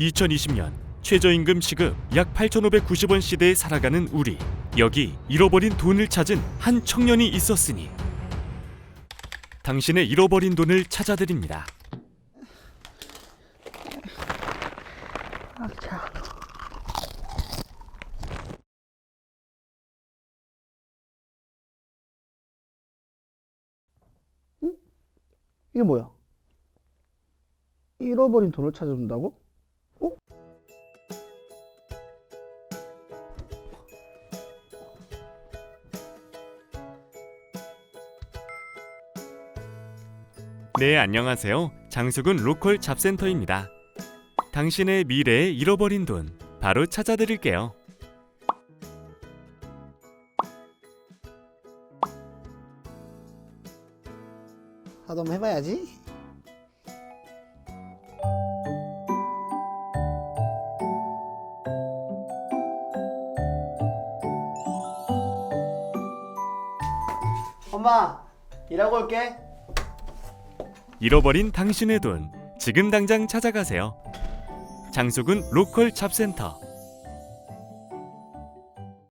2020년 최저임금 시급 약 8,590원 시대에 살아가는 우리 여기 잃어버린 돈을 찾은 한 청년이 있었으니 당신의 잃어버린 돈을 찾아드립니다. 이게 뭐야? 잃어버린 돈을 찾아준다고? 어? 네, 안녕하세요. 장수군 로컬 잡센터입니다. 당신의 미래에 잃어버린 돈 바로 찾아드릴게요. 나도 한번 해봐야지. 엄마, 일하고 올게. 잃어버린 당신의 돈 지금 당장 찾아가세요. 장수군 로컬 잡센터